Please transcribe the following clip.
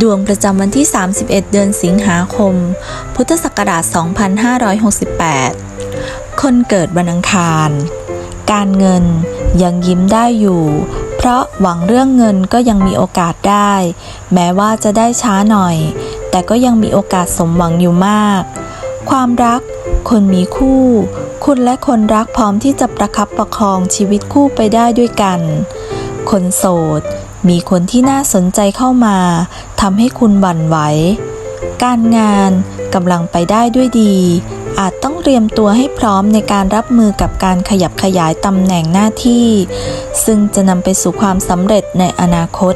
ดวงประจำวันที่ 31 เดือนสิงหาคม พุทธศักราช 2568 คนเกิดวันอังคาร การเงินยังยิ้มได้อยู่ เพราะหวังเรื่องเงินก็ยังมีโอกาสได้ แม้ว่าจะได้ช้าหน่อย แต่ก็ยังมีโอกาสสมหวังอยู่มาก ความรัก คนมีคู่ คุณและคนรักพร้อมที่จะประคับประคองชีวิตคู่ไปได้ด้วยกัน คนโสด มีคนที่น่าสนใจเข้ามาทำให้คุณหวั่นไหว การงานกำลังไปได้ด้วยดี อาจต้องเตรียมตัวให้พร้อมในการรับมือกับการขยับขยายตำแหน่งหน้าที่ ซึ่งจะนำไปสู่ความสำเร็จในอนาคต